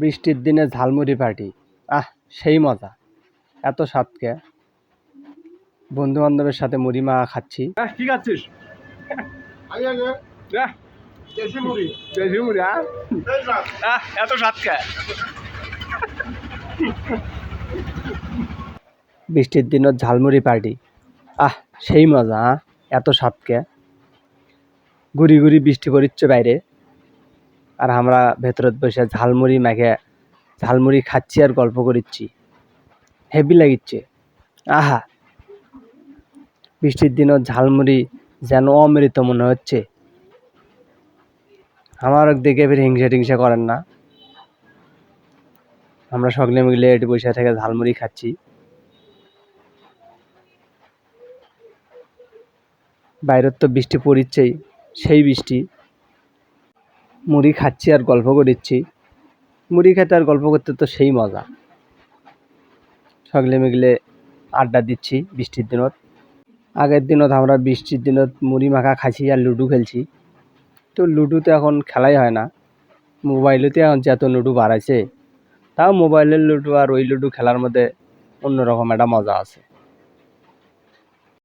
বৃষ্টির দিনে ঝালমুড়ি পার্টি আহ সেই মজা। এত স্বাদকে। বন্ধু বান্ধবের সাথে মুড়ি মাখা খাচ্ছি। কি খাচ্ছিস? দেশি মুড়ি। দেশি মুড়ি এত বৃষ্টির দিনও ঝালমুড়ি পার্টি আহ সেই মজা আহ? এত স্বাদকে। গুড়ি গুড়ি বৃষ্টি পড়িচ্ছে বাইরে। আর আমরা ভেতরত বসে ঝালমুড়ি মেখে, ঝালমুড়ি খাচ্ছি আর গল্প করিচ্ছি। হেভি লাগিচ্ছে। আহা! বৃষ্টির দিনও ঝালমুড়ি যেন অমৃত মনে হচ্ছে। আমার দেখে ফের হিংসা টিংসা করেন না। আমরা সকলে মিলে এটি বসে থেকে ঝালমুড়ি খাচ্ছি। বাইরের তো বৃষ্টি পড়িচ্ছেই, সেই বৃষ্টি। মুড়ি খাচ্ছি আর গল্প করিচ্ছি। মুড়ি খেতে আর গল্প করতে তো সেই মজা। সকলে মিলে আড্ডা দিচ্ছি বৃষ্টির দিনত। আগের দিনত আমরা বৃষ্টির দিনত মুড়ি মাখা খাচ্ছি আর লুডু খেলছি। তো লুডোতে এখন খেলাই হয় না। মোবাইলেতে এখন যত লুডু বাড়াইছে, তাও মোবাইলের লুডু আর ওই লুডু খেলার মধ্যে অন্যরকম একটা মজা আছে।